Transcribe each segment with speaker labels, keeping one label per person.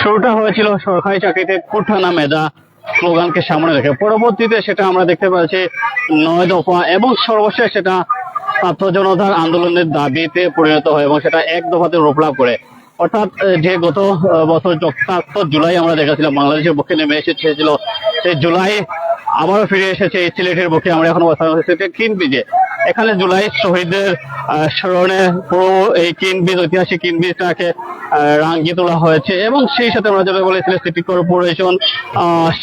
Speaker 1: শুরুটা হয়েছিল সরকারি চাকরিতে কুঠানা মেধা স্লোগানকে সামনে রেখে। পরবর্তীতে সেটা আমরা দেখতে পাচ্ছি নয় দফা এবং সর্বশেষ সেটা ছাত্র জনতার আন্দোলনের দাবিতে পরিণত হয় এবং সেটা এক দফাতে রূপ লাভ করে। অর্থাৎ যে গত বছর রক্তাক্ত জুলাই আমরা দেখেছিলাম, বাংলাদেশের পক্ষে নেমে এসেছিল। সেই জুলাই আবারও ফিরে এসেছে এই সিলেটের বুকে আমরা এখন অবস্থান করছি সেটা কিন বিজে এখানে জুলাই শহীদদের স্মরণে পুরো এই কিন বীজ, ঐতিহাসিক কিন রাঙিয়ে তোলা হয়েছে এবং সেই সাথে আমরা যেটা বলেছিলাম সিটি কর্পোরেশন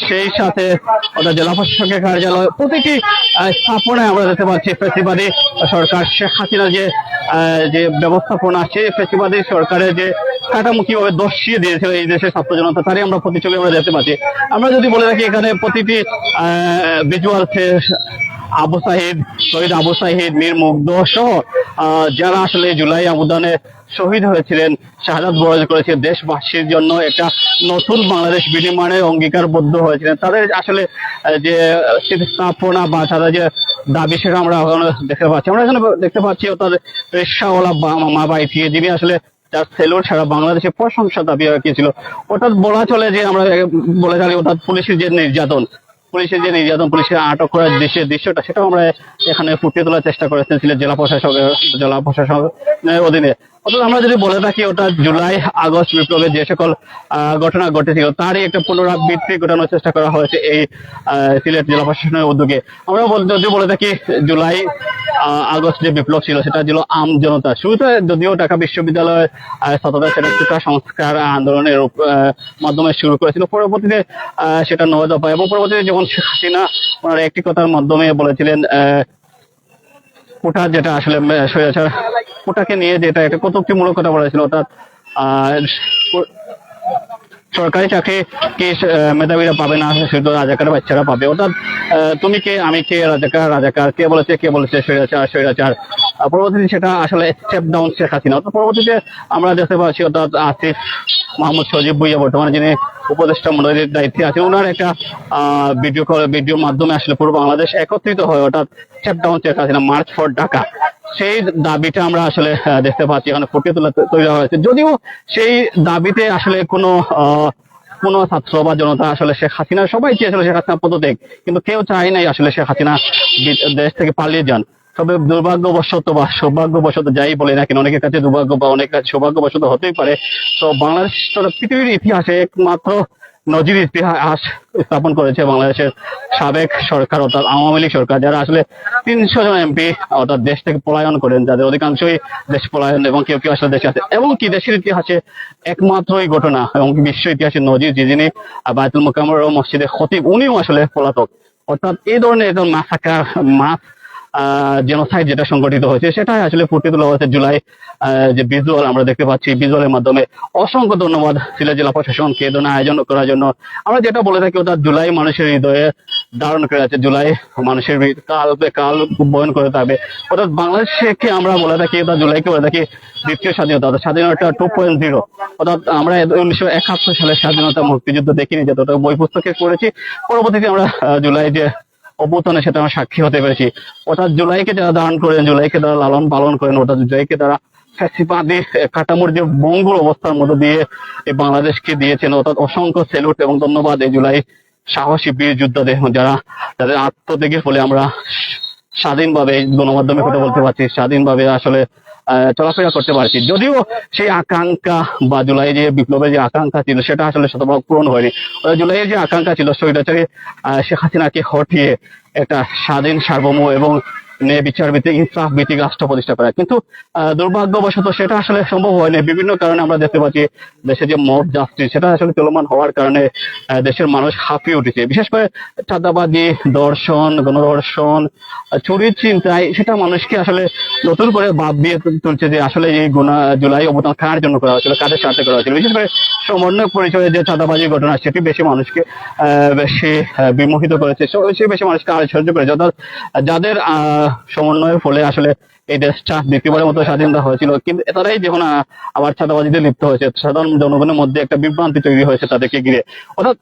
Speaker 1: সেই সাথে অর্থাৎ জেলা প্রশাসকের কার্যালয়, প্রতিটি স্থাপনায় আমরা দেখতে পাচ্ছি ফেসিবাদী সরকার শেখ হাসিনা যে যে ব্যবস্থাপনা, সেই ফেসিবাদী সরকারের যে কাঠামো কীভাবে দর্শিয়ে দিয়েছিল এই দেশের ছাত্র জনতা, তারই আমরা প্রতিচ্ছবি আমরা দেখতে পাচ্ছি। আমরা যদি বলে রাখি এখানে প্রতিটি ভিজুয়াল আবু সাহিদ, শহীদ আবু সাহিদ, মীর মুগ্ধ সহ যারা আসলে জুলাই আবুদানে শহীদ হয়েছিলেন, শাহাদাত বরজ করেছিলেন দেশবাসীর জন্য একটা নতুন বাংলাদেশ বিনির্মাণে অঙ্গীকারবদ্ধ হয়েছিলেন। তাদের আসলে যে স্থাপনা বা তাদের যে দাবি সেটা আমরা দেখতে পাচ্ছি। আমরা এখানে দেখতে পাচ্ছি অর্থাৎ রিক্সাওয়ালা মা বাইটি যিনি আসলে যার সেলুট সারা বাংলাদেশে প্রশংসা দাবি রাখিয়েছিল অর্থাৎ বলা চলে যে আমরা বলে থাকি অর্থাৎ পুলিশের যে নির্যাতন পুলিশের যে নির্যাতন, পুলিশের আটক করার দৃশ্যের দৃশ্যটা, সেটাও আমরা এখানে ফুটিয়ে তোলার চেষ্টা করেছেন সিলেট জেলা প্রশাসকের জেলা প্রশাসনের অধীনে। অর্থাৎ আমরা যদি বলে থাকি ওটা জুলাই আগস্ট বিপ্লবের যে সকল ঘটনা ঘটেছিল তারই একটা পুনরাবৃত্তি ঘটানোর চেষ্টা করা হয়েছে এই সিলেট জেলা প্রশাসনের উদ্যোগে। আমরা যদি বলে থাকি জুলাই আগস্ট যে বিপ্লব ছিল সেটা ছিল আম জনতা। শুরুতে যদিও ঢাকা বিশ্ববিদ্যালয়ের আহ, ছাত্ররা সেটা সংস্কার আন্দোলনের মাধ্যমে শুরু করেছিল। পরবর্তীতে সেটা নয় দফা এবং পরবর্তীতে যখন হাসিনা ওনার একটি কথার মাধ্যমে বলেছিলেন আহ, কোটা যেটা আসলে স্বৈরাচার কোটাকে নিয়ে যেটা একটা কটুক্তিমূলক কথা বলেছিল অর্থাৎ সরকারি চাকরি কে মেধাবীরা পাবে না, শুধু রাজাকার বাচ্চারা পাবে? অর্থাৎ তুমি কে, আমি কে, রাজাকার রাজাকার, কে বলেছে কে বলেছে স্বৈরাচার স্বৈরাচার পরবর্তীতে সেটা আসলে স্টেপ ডাউন শেখ হাসিনা অর্থাৎ পরবর্তীতে আমরা দেখতে পাচ্ছি, অর্থাৎ আসিফ মোহাম্মদ সজিব ভুইয়া, বর্তমানে যিনি উপদেষ্টা মন্ডলীর দায়িত্বে আছে ওনার একটা ভিডিও কল ভিডিওর মাধ্যমে আসলে পুরো বাংলাদেশ একত্রিত হয়, অর্থাৎ down Hasina march for Dhaka সেই দাবিটা আমরা আসলে দেখতে পাচ্ছি, এখানে ফুটিয়ে তোলা তৈরি হয়েছে। যদিও সেই দাবিতে আসলে কোনো কোন ছাত্র বা জনতা আসলে শেখ হাসিনা, সবাই চেয়েছিল শেখ হাসিনা পদত্যাগ, কিন্তু কেউ চায় নাই আসলে শেখ হাসিনা দেশ থেকে পালিয়ে যান। তবে দুর্ভাগ্যবশত বা সৌভাগ্যবশত যাই বলে না কেন, অনেকের কাছে দুর্ভাগ্য বা অনেকের কাছে সৌভাগ্যবশত হতেই পারে। তো বাংলাদেশ তথা পৃথিবীর ইতিহাসে একমাত্র নজির ইতিহাস স্থাপন করেছে বাংলাদেশের সাবেক সরকার, অর্থাৎ আওয়ামী লীগ সরকার, যারা আসলে তিনশো জন এমপি, অর্থাৎ দেশ থেকে পলায়ন করেন, যাদের অধিকাংশই দেশ পলায়ন এবং কেউ কেউ আসলে দেশে আছে এবং কি দেশের ইতিহাসে একমাত্রই ঘটনা, এবং বিশ্ব ইতিহাসের নজির যে যিনি বায়তুল মোকামর মসজিদের খতিব, উনিও আসলে পলাতক। অর্থাৎ এই ধরনের একজন মাসাকার মাস জেনোসাইড যেটা সংগঠিত হয়েছে, সেটাই আসলে ফুটিয়ে তোলা হয়েছে জুলাই যে ভিজুয়াল আমরা দেখতে পাচ্ছি। ভিজুয়ালের মাধ্যমে অসংখ্য ধন্যবাদ সিলেট জেলা প্রশাসনকে এই আয়োজন করার জন্য। আমরা যেটা বলে থাকি, ওটা জুলাই মানুষের হৃদয়ে ধারণ করে আছে। জুলাই মানুষের কাল কাল বয়ন করে থাকবে। অর্থাৎ বাংলাদেশকে আমরা বলে থাকি ওটা জুলাইকে বলে থাকি, দ্বিতীয় স্বাধীনতা, অর্থাৎ স্বাধীনতা টু পয়েন্ট জিরো অর্থাৎ আমরা উনিশশো একাত্তর সালের স্বাধীনতা মুক্তিযুদ্ধ দেখিনি, যতটা বই পুস্তকে করেছি পরবর্তীতে আমরা জুলাই যে অভ্যুত্থানে সেটা আমরা সাক্ষী হতে পেরেছি। অর্থাৎ জুলাইকে যারা ধারণ করেন, জুলাইকে তারা লালন পালন করেন, অর্থাৎ জুলাইকে তারা ফ্যাসিবাদী কাঠামোর যে মঙ্গল অবস্থার মধ্যে দিয়ে বাংলাদেশকে দিয়েছেন, অর্থাৎ অসংখ্য সেলুট এবং ধন্যবাদ এই জুলাই সাহসী বীর যোদ্ধাদের, যারা যাদের আত্মত্যাগের ফলে আমরা স্বাধীনভাবে গণমাধ্যমে কথা বলতে পারছি। স্বাধীনভাবে আসলে চলাফেরা করতে পারছি। যদিও সেই আকাঙ্ক্ষা বা জুলাই যে বিপ্লবের যে আকাঙ্ক্ষা ছিল, সেটা আসলে শতভাগ পূরণ হয়নি। জুলাইয়ের যে আকাঙ্ক্ষা ছিল স্বৈরাচারী শেখ হাসিনাকে হটিয়ে একটা স্বাধীন, সার্বভৌম এবং ন্যায় বিচার ভিত্তিক ইনসাফ ভিত্তিক রাষ্ট্র প্রতিষ্ঠা করা। কিন্তু দুর্ভাগ্যবশত সেটা আসলে সম্ভব হয়নি। বিভিন্ন কারণে আমরা দেখতে পাচ্ছি দেশে যে মব জাস্টিস সেটা আসলে চলমান হওয়ার কারণে দেশের মানুষ হাঁপিয়ে উঠেছে। বিশেষ করে চাঁদাবাজি দর্শন আহ, চুরির চিন্তায় সেটা মানুষকে আসলে নতুন করে ভাব দিয়ে তুলছে যে আসলে এই গুণা জুলাই অবদান কার জন্য করা হয়েছিল কাদের স্বার্থে করা হয়েছিল। বিশেষ করে সমন্বয় পরিচয়ে যে চাঁদাবাজির ঘটনা সেটি বেশি মানুষকে বেশি বিমোহিত করেছে। বেশি মানুষকে আশ্চর্য করেছে। অর্থাৎ যাদের আহ, সমন্বয়ের ফলে আসলে এই দেশটা দ্বিতীয়বারের মতো স্বাধীনতা হয়েছিল। কিন্তু এতটাই যখন আবার চাঁদাবাজিতে লিপ্ত হয়েছে। সাধারণ জনগণের মধ্যে একটা বিভ্রান্তি তৈরি হয়েছে তাদেরকে ঘিরে। অর্থাৎ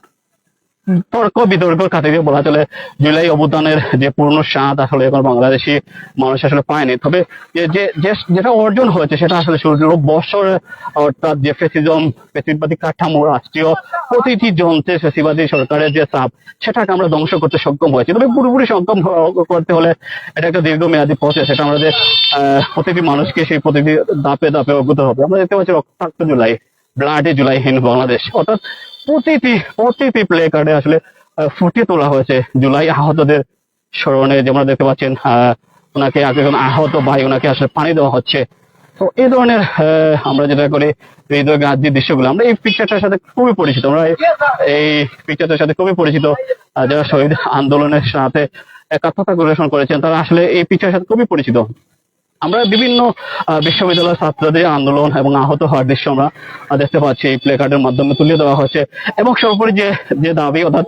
Speaker 1: তর্ক বিতর্ক খাতিরে বলা চলে, জুলাই অবদানের যে পূর্ণ স্বাদ আসলে এখন বাংলাদেশি মানুষ আসলে পায়নি। তবে যেটা অর্জন হয়েছে সেটা আসলে বছর, অর্থাৎ যে ফেসিজম, ফেসিবাদী কাঠামো, রাষ্ট্রীয় প্রতিটি যন্ত্রে ফেসিবাদী সরকারের যে চাপ, সেটাকে আমরা ধ্বংস করতে সক্ষম হয়েছি। তবে পুরোপুরি সক্ষম করতে হলে এটা একটা দীর্ঘমেয়াদী প্রসেস সেটা আমাদের প্রতিটি মানুষকে সেই প্রতিটি দাপে দাপে অগ্রত হবে। আমরা দেখতে পাচ্ছি রক্তাক্ত জুলাই ব্লাডে জুলাইহীন বাংলাদেশ। অর্থাৎ প্রতিটি প্রতিটি প্লে কার্ডে আসলে ফুটিয়ে তোলা হয়েছে জুলাই আহতদের স্মরণে যেমন দেখতে পাচ্ছেন ওনাকে একজন আহত ভাই, ওনাকে আসলে পানি দেওয়া হচ্ছে। তো এই ধরনের আমরা যেটা করি, হৃদয় গান্ধী দৃশ্যগুলো, আমরা এই পিকচারটার সাথে খুবই পরিচিত, আমরা এই পিকচারটার সাথে খুবই পরিচিত যারা শহীদ আন্দোলনের সাথে একাত্মতা গ্রহণ করেছেন, তারা আসলে এই পিকচারের সাথে খুবই পরিচিত। আমরা বিভিন্ন বিশ্ববিদ্যালয়ের ছাত্রদের আন্দোলন এবং আহত হওয়ার দৃশ্য আমরা দেখতে পাচ্ছি। এই প্লে কার্ডের মাধ্যমে তুলে দেওয়া হয়েছে এবং সর্বোপরি যে যে দাবি, অর্থাৎ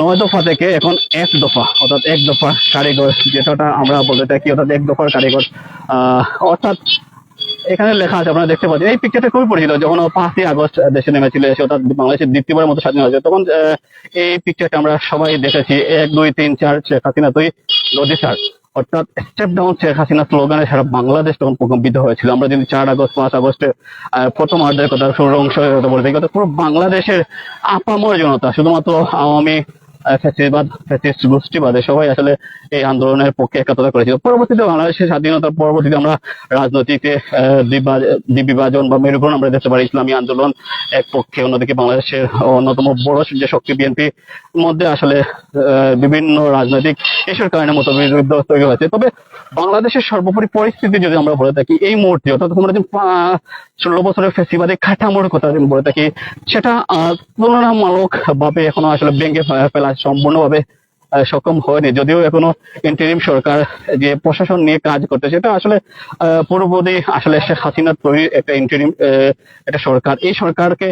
Speaker 1: নয় দফা থেকে এখন এক দফা, অর্থাৎ এক দফা কারিগর যেটা আমরা বলতে থাকি, অর্থাৎ এক দফার কারিগর অর্থাৎ এখানে লেখা আছে, আপনারা দেখতে পাচ্ছেন। এই পিকচারটা খুবই পরিচিত। যখন পাঁচই আগস্ট দেশে নেমেছিল, এসে অর্থাৎ বাংলাদেশের দ্বিতীয়বারের মতো স্বাধীন হয়েছে, তখন এই পিকচারটা আমরা সবাই দেখেছি। এক, দুই, তিন, চার, শেখ হাসিনা দুই নদী চার অর্থাৎ স্টেপ ডাউন শেখ হাসিনা স্লোগানে সারা বাংলাদেশ তখন প্রকম্পিত হয়েছিল আমরা যদি চার আগস্ট পাঁচ আগস্টে আহ, প্রথম অর্ধের কথা শুরু অংশের কথা বলে থাকি পুরো বাংলাদেশের আপামর জনতা শুধুমাত্র আওয়ামী ফ্যাসিবাদ ফ্যাসিস্ট গোষ্ঠীবাদে সবাই আসলে এই আন্দোলনের পক্ষে একাত্মতা করেছিল। পরবর্তীতে বাংলাদেশের স্বাধীনতার পরবর্তীতে আমরা রাজনৈতিকে দ্বিবিভাজন বা মেরুকরণ আমরা দেখতে পারি। ইসলামী আন্দোলন এক পক্ষে, অন্যদিকে বাংলাদেশের অন্যতম বড় যে শক্তি বিএনপি মধ্যে আসলে বিভিন্ন রাজনৈতিক এসব কারণে মতবিরোধ তৈরি হয়েছে। তবে বাংলাদেশের সর্বোপরি পরিস্থিতি যদি আমরা বলে থাকি, এই মুহূর্তে অর্থাৎ তোমরা যে ষোলো বছরের ফেসিবাদী কাঠামোর কথা বলে থাকি, সেটা তুলনামূলক ভাবে এখনও আসলে ভেঙে ফেলা সম্পূর্ণভাবে সক্ষম হয়নি। যদিও এখনও ইন্টারিম সরকার যে প্রশাসন নিয়ে কাজ করতে সেটা আসলে পুরোপুরি আসলে শেখ হাসিনার তৈরি একটা ইন্টারিম একটা সরকার। এই সরকারকে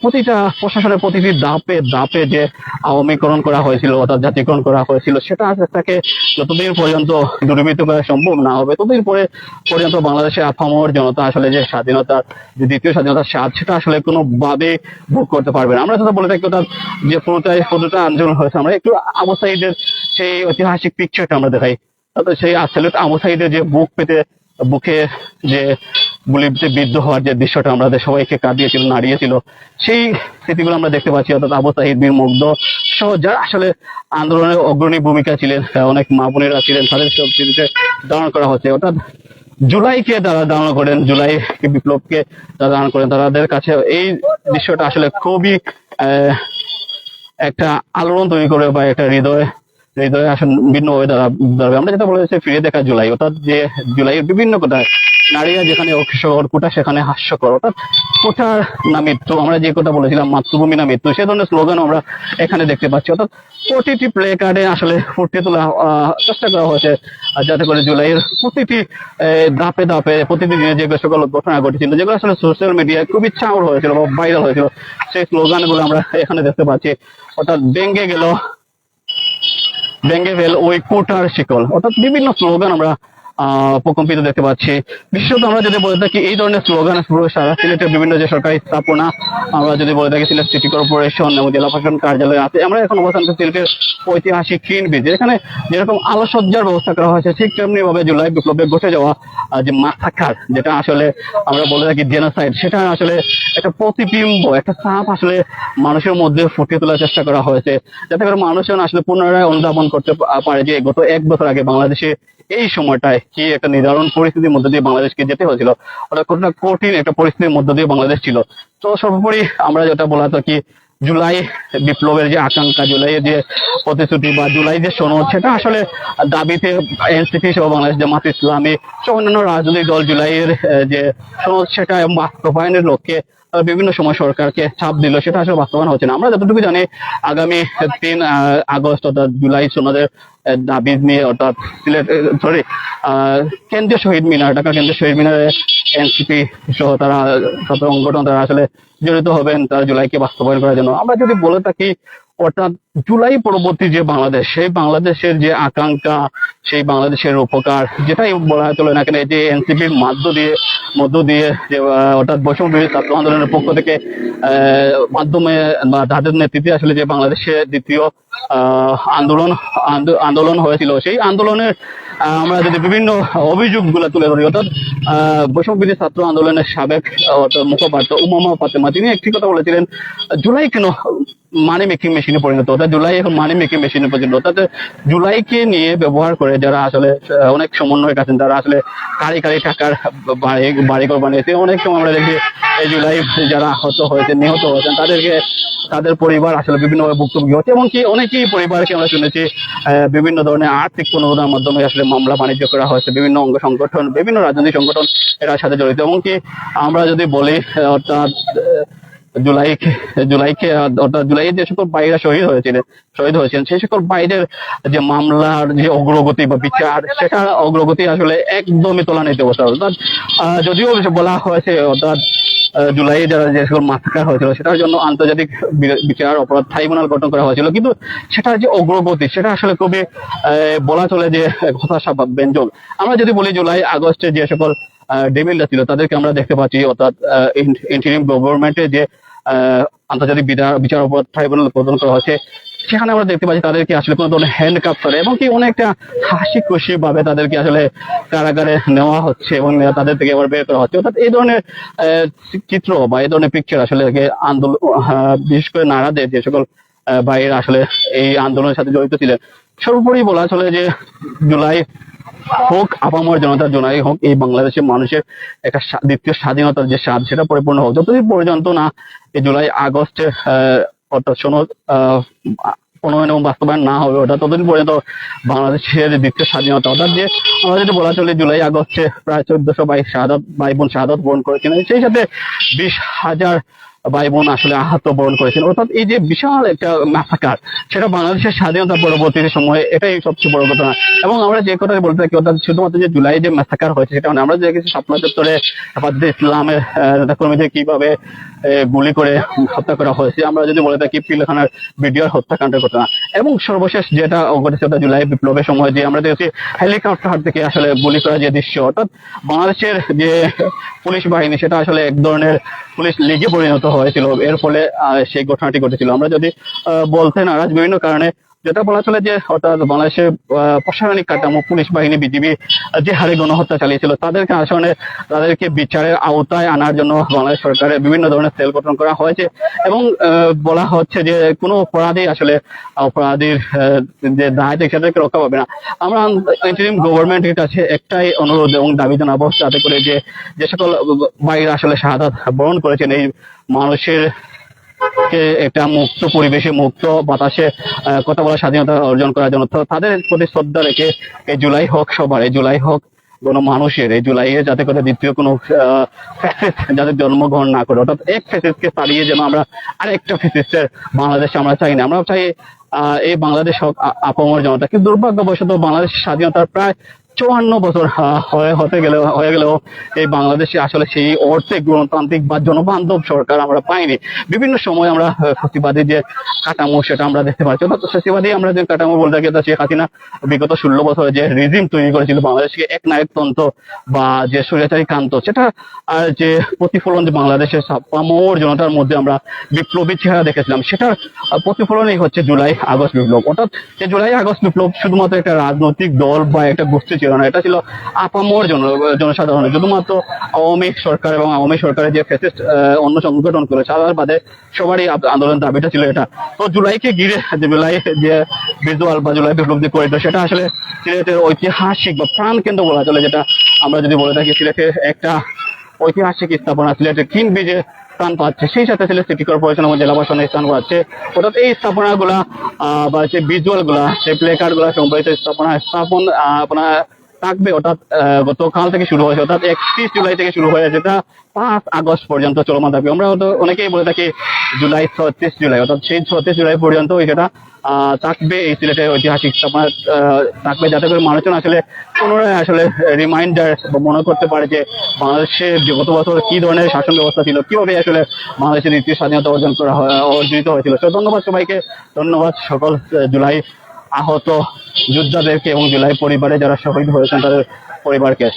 Speaker 1: প্রতিটা প্রশাসনের প্রতিটি দাপে দাপে যে আওয়ামীকরণ করা হয়েছিল, অর্থাৎ জাতীয়করণ করা হয়েছিল, সেটা তাকে যতদিন পর্যন্ত দূরীভূত করা সম্ভব না হবে, ততদিন পরে পর্যন্ত বাংলাদেশের আফামর জনতা আসলে যে স্বাধীনতার, যে দ্বিতীয় স্বাধীনতার স্বাদ, সেটা আসলে কোনো ভাবে ভোগ করতে পারবে না। আমরা যেটা বলে থাকি, অর্থাৎ যে পুরোটাই পুরোটা আন্দোলন হয়েছে, আমরা একটু আবু সাইদের সেই ঐতিহাসিক পিকচারটা আমরা দেখাই। সেই আসলে আবু সাইদের যে বুক পেতে, বুকে যে গুলিতে বিদ্ধ হওয়ার যে দৃশ্যটা আমাদের সবাইকে কাঁদিয়েছিল, নাড়িয়েছিল, সেই স্মৃতিগুলো আমরা দেখতে পাচ্ছি। অর্থাৎ আবু সাহিদ বীর মুগ্ধ সহ যারা আসলে আন্দোলনের অগ্রণী ভূমিকা ছিলেন অনেক মা বোনেরা ছিলেন, তাদের সব স্মৃতিতে ধারণ করা হচ্ছে। অর্থাৎ জুলাইকে তারা ধারণা করেন জুলাই বিপ্লবকে তারা ধারণা করেন। তাদের কাছে এই দৃশ্যটা আসলে খুবই একটা আলোড়ন তৈরি করে বা একটা হৃদয়, হৃদয়ে আসেন ভিন্ন ভাবে দাঁড়া- দাঁড়াবে। আমরা যেটা বলেছি ফিরে দেখা জুলাই। অর্থাৎ যে জুলাইয়ের বিভিন্ন কোথায়, নারীরা যেখানে অক্ষর কোটা সেখানে হাস্যকর। অর্থাৎ কোটার না মৃত্যু, আমরা যে কথা বলেছিলাম, মাতৃভূমি না মৃত্যু, সে ধরনের স্লোগান আমরা এখানে দেখতে পাচ্ছি। অর্থাৎ প্রতিটি প্লে কার্ডে আসলে ফুটিয়ে তোলা চেষ্টা করা হয়েছে। যাতে করে জুলাইয়ের প্রতিটি ধাপে ধাপে, প্রতিটি যে সকল ঘটনা ঘটেছিল, যেগুলো আসলে সোশ্যাল মিডিয়ায় খুবই চাউর হয়েছিল বা ভাইরাল হয়েছিল, সেই স্লোগানগুলো আমরা এখানে দেখতে পাচ্ছি। অর্থাৎ ভেঙ্গে গেল ভেঙ্গে ফেল ওই কোটার শিকল। অর্থাৎ বিভিন্ন স্লোগান আমরা প্রকম্পিত দেখতে পাচ্ছি। বিশেষত আমরা যদি বলে থাকি, এই ধরনের স্লোগান সারা সিলেটের বিভিন্ন যে সরকারি স্থাপনা, আমরা যদি বলে থাকি সিলেট সিটি কর্পোরেশন এবং জেলা প্রশাসন কার্যালয় আছে, আমরা এখন অবস্থান করছি সিলেটের ঐতিহাসিক গ্রিন ব্রিজ এখানে যেরকম আলোসজ্জার ব্যবস্থা করা হয়েছে, ঠিক তেমনি ভাবে জুলাই বিপ্লবে ঘটে যাওয়া যে মাথাকার যেটা আসলে আমরা বলে থাকি জেনোসাইড সেটা আসলে একটা প্রতিবিম্ব, একটা চাপ আসলে মানুষের মধ্যে ফুটিয়ে তোলার চেষ্টা করা হয়েছে। যাতে করে মানুষজন আসলে পুনরায় অনুধাবন করতে পারে যে গত এক বছর আগে বাংলাদেশে এই সময়টায় কি একটা নির্ধারণ পরিস্থিতির মধ্যে দিয়ে বাংলাদেশকে যেতে হয়েছিল? অর্থাৎ কঠিন একটা পরিস্থিতির মধ্যে দিয়ে বাংলাদেশ ছিল। তো সর্বোপরি আমরা যেটা বলা থাকি জুলাই বিপ্লবের যে আকাঙ্ক্ষা, জুলাইয়ের যে প্রতিশ্রুতি বা জুলাই যে সনদ, সেটা আসলে দাবিতে এনসিপি সহ বাংলাদেশ জামাত ইসলামী সহ অন্যান্য রাজনৈতিক দল জুলাইয়ের যে সনদ, সেটা বাস্তবায়নের লক্ষ্যে বিভিন্ন সময় সরকারকে চাপ দিল, সেটা আসলে বাস্তবায়ন হচ্ছে না। আমরা যতটুকু জানি, আগামী তিন আগস্ট অর্থাৎ জুলাই সনদের দাবি নিয়ে, অর্থাৎ সিলেট সরি কেন্দ্রীয় শহীদ মিনার, ঢাকা কেন্দ্রীয় শহীদ মিনারে এনসিপি সহ তারা সংগঠন, তারা আসলে জড়িত হবেন, তারা জুলাইকে বাস্তবায়ন করার জন্য। আমরা যদি বলে থাকি, অর্থাৎ জুলাই পরবর্তী যে বাংলাদেশ, সেই বাংলাদেশের যে আকাঙ্ক্ষা, সেই বাংলাদেশের উপকার, যেটাই বলা চলে না কেন, এই যে এনসিপির মাধ্য দিয়ে, মধ্য দিয়ে যে অর্থাৎ বৈষম্য বিরোধী ছাত্র আন্দোলনের পক্ষ থেকে মাধ্যমে বা তাদের নেতৃত্বে আসলে যে বাংলাদেশের দ্বিতীয় আন্দোলন, আন্দো- আন্দোলন হয়েছিল, সেই আন্দোলনের আমরা যদি বিভিন্ন অভিযোগগুলো তুলে ধরি অর্থাৎ আহ, বৈষম্য বিরোধী ছাত্র আন্দোলনের সাবেক অর্থাৎ মুখপাত্র উমামা ফাতেমা তিনি একটি কথা বলেছিলেন জুলাই কেন মানি মেকিং মেশিনে পরিণত? অর্থাৎ জুলাই এখন মানি মেকিং মেশিনে পরিণত। অর্থাৎ জুলাইকে নিয়ে ব্যবহার করে যারা আসলে অনেক সমন্বয়ক আছেন যারা আসলে কারি কারি টাকার বাড়ি বাড়িঘর বানিয়েছে। অনেক সময় আমরা দেখি এই জুলাই যারা আহত হয়েছে নিহত হয়েছেন তাদেরকে তাদের পরিবার আসলে বিভিন্নভাবে ভুক্তভোগী হচ্ছে। এবং কি অনেকেই পরিবারকে আমরা শুনেছি বিভিন্ন ধরনের আর্থিক প্রণোদনার মাধ্যমে আসলে মামলা বাণিজ্য করা হয়েছে বিভিন্ন অঙ্গ সংগঠন বিভিন্ন রাজনৈতিক সংগঠন এটার সাথে জড়িত। এবং কি আমরা যদি বলি অর্থাৎ আহ, জুলাইকে অর্থাৎ জুলাইয়ে যে সকল বাইরা শহীদ হয়েছিলেন শহীদ হয়েছিলেন সেই সকল বাইরের যে মামলার যে অগ্রগতি বা বিচার সেটা অগ্রগতি আসলে একদমই তোলা নিতে বসা অর্থাৎ যদিও বলা হয়েছে অর্থাৎ জুলাইয়ে যারা যে সকল মাস্টার হয়েছিল, সেটার জন্য আন্তর্জাতিক বিচার অপরাধ ট্রাইব্যুনাল গঠন করা হয়েছিল। কিন্তু সেটার যে অগ্রগতি, সেটা আসলে খুবই বলা চলে যে হতাশা বা ব্যঞ্জক আমরা যদি বলি জুলাই আগস্টে যে সকল ডেমিলরা ছিল, তাদেরকে আমরা দেখতে পাচ্ছি, অর্থাৎ ইন্টারিম গভর্নমেন্টের যে আন্তর্জাতিক বিচার অপরাধ ট্রাইব্যুনাল গঠন করা হয়েছে সেখানে আমরা দেখতে পাচ্ছি তাদেরকে আসলে কোনো ধরনের হ্যান্ড কাপ করে এবং কি অনেকটা হাসি খুশি ভাবে তাদেরকে আসলে কারাগারে নেওয়া হচ্ছে এবং তাদের থেকে আবার বের করা হচ্ছে। অর্থাৎ এই ধরনের চিত্র বা এই ধরনের পিকচার আসলে আন্দোলন বিশেষ করে নারাদের যে সকল ভাইয়েরা আসলে এই আন্দোলনের সাথে জড়িত ছিলেন। সর্বোপরি বলা চলে যে জুলাই হোক আপামর জনতার জন্যই হোক এই বাংলাদেশের মানুষের একটা দ্বিতীয় স্বাধীনতার যে স্বাদ সেটা পরিপূর্ণ হোক। যতদিন পর্যন্ত না এই জুলাই আগস্টে আহ, অর্থাৎ সনদ প্রণয়ন এবং বাস্তবায়ন না হবে ওটা ততদিন পর্যন্ত বাংলাদেশের দ্বিতীয় স্বাধীনতা, অর্থাৎ যে আমরা যদি বলা চলে জুলাই, আগস্টে প্রায় চোদ্দশো বাইশ শাহাদ ভাই বোন শাহাদ বরণ করেছিলেন, সেই সাথে বিশ হাজার ভাই বোন আসলে আহত বরণ করেছেন। অর্থাৎ এই যে বিশাল একটা ম্যাসাকার সেটা বাংলাদেশের স্বাধীনতা পরবর্তী সময়ে এটাই সবচেয়ে বড় ঘটনা। এবং আমরা যে কথা বলতে থাকি অর্থাৎ শুধুমাত্র যে জুলাই যে ম্যাসাকার হয়েছে সেটা মানে আমরা দেখেছি স্বপ্ন চত্বরে ইসলামের আহ, নেতা কর্মীদের কীভাবে গুলি করে হত্যা করা হয়েছে আমরা যদি বলে থাকি পিলখানার ভিডিওর হত্যাকাণ্ডের ঘটনা। এবং সর্বশেষ যেটা ঘটেছে ওটা জুলাই বিপ্লবের সময় যে আমরা দেখেছি হেলিকপ্টার থেকে আসলে গুলি করা যে দৃশ্য অর্থাৎ বাংলাদেশের যে পুলিশ বাহিনী সেটা আসলে এক ধরনের পুলিশ লিগে পরিণত হয়েছিল। এর ফলে সেই ঘটনাটি ঘটেছিল। আমরা যদি বলতে নারাজ বিভিন্ন কারণে যেটা বলা চলে যে অর্থাৎ বাংলাদেশের প্রশাসনিক কাঠামো, পুলিশ বাহিনী, বিজিবি, যে হারে গণহত্যা চালিয়েছিল, তাদেরকে আসলে তাদেরকে বিচারের আওতায় আনার জন্য বাংলাদেশ সরকারের বিভিন্ন ধরনের সেল গঠন করা হয়েছে। এবং বলা হচ্ছে যে কোনো অপরাধী আসলে, অপরাধীর যে দায় সেটাকে রক্ষা পাবে না। আমরা ইন্টারিম গভর্নমেন্টের কাছে একটাই অনুরোধ এবং দাবি জানাব যাতে করে যে যে সকল বাইরে আসলে শাহাদাত বরণ করেছেন, এই মানুষের কে একটা মুক্ত পরিবেশে, মুক্ত বাতাসে কথা বলার স্বাধীনতা অর্জন করার জন্য। তাদের প্রতি শ্রদ্ধা রেখে এই জুলাই হোক সবার, এই জুলাই হোক কোনো মানুষের, এই জুলাইয়ে যাতে করে দ্বিতীয় কোনো ফ্যাসিস্ট যাতে জন্মগ্রহণ না করে। অর্থাৎ এক ফ্যাসিস্টকে তাড়িয়ে যেন আমরা আরেকটা ফ্যাসিস্টের বাংলাদেশে আমরা চাই না। আমরা চাই এই বাংলাদেশ হোক আপামর জনতা। কিন্তু দুর্ভাগ্যবশত বাংলাদেশ স্বাধীনতার প্রায় চুয়ান্ন বছর হতে গেলেও, হয়ে গেলেও এই বাংলাদেশে আসলে সেই অর্থে গণতান্ত্রিক বা জনবান্ধব সরকার আমরা পাইনি। বিভিন্ন সময় আমরা ফ্যাসিবাদী যে কাঠামো সেটা আমরা দেখতে পাচ্ছি। অর্থাৎ ফ্যাসিবাদী আমরা যে কাঠামো বলতে গেলে শেখ হাসিনা বিগত ষোলো বছরে যে রিজিম তৈরি করেছিল, বাংলাদেশকে এক নায়কতন্ত্র বা যে স্বৈরাচারী কান্ত সেটা আর যে প্রতিফলন যে বাংলাদেশের পামর জনতার মধ্যে আমরা বিপ্লবী চেহারা দেখেছিলাম, সেটার প্রতিফলনই হচ্ছে জুলাই আগস্ট বিপ্লব। অর্থাৎ যে জুলাই আগস্ট বিপ্লব শুধুমাত্র একটা রাজনৈতিক দল বা একটা গোষ্ঠী ছিল না এটা ছিল আপামর জন জনসাধারণের শুধুমাত্র আওয়ামী সরকার এবং আওয়ামী সরকারের যে ফেসিস্ট অন্য সংগঠন করে সাধারণ বাদে সবারই আন্দোলন দাবিটা ছিল এটা। তো জুলাইকে ঘিরে জুলাই, যে ভিজুয়াল বা জুলাই বিপ্লব যে করিডোর সেটা আসলে সিলেটের ঐতিহাসিক বা প্রাণ কেন্দ্র বলা চলে, যেটা আমরা যদি বলে থাকি সিলেটের একটা ঐতিহাসিক স্থাপনা, সিলেটের কিং ব্রিজে স্থান পাচ্ছে। সেই সাথে সিলেট সিটি কর্পোরেশন এবং জেলা প্রশাসনের স্থান পাচ্ছে। অর্থাৎ এই স্থাপনাগুলা বা সেই প্লে কার্ডগুলা সম্পর্কিত স্থাপনা, স্থাপন আপনার থাকবে অর্থাৎ গতকাল থেকে শুরু হয়েছে অর্থাৎ একত্রিশ জুলাই থেকে শুরু হয়েছে যেটা পাঁচ আগস্ট পর্যন্ত চলমান থাকবে। আমরা হয়তো অনেকেই বলে থাকি জুলাই ছত্রিশ জুলাই অর্থাৎ সেই ছত্রিশ জুলাই পর্যন্ত সেটা আহ, থাকবে এই সিলেটের ঐতিহাসিক স্থাপনা থাকবে যাতে করে মানুষজন আসলে পুনরায় আসলে রিমাইন্ডার মনে করতে পারে যে বাংলাদেশে গত বছর কি ধরনের শাসন ব্যবস্থা ছিল কীভাবে আসলে বাংলাদেশের দ্বিতীয় স্বাধীনতা অর্জন করা অর্জিত হয়েছিল। তো ধন্যবাদ সবাইকে ধন্যবাদ সকল জুলাই আহত যোদ্ধাদেরকে এবং জুলাই পরিবারে যারা শহীদ হয়েছেন তাদের পরিবারকে।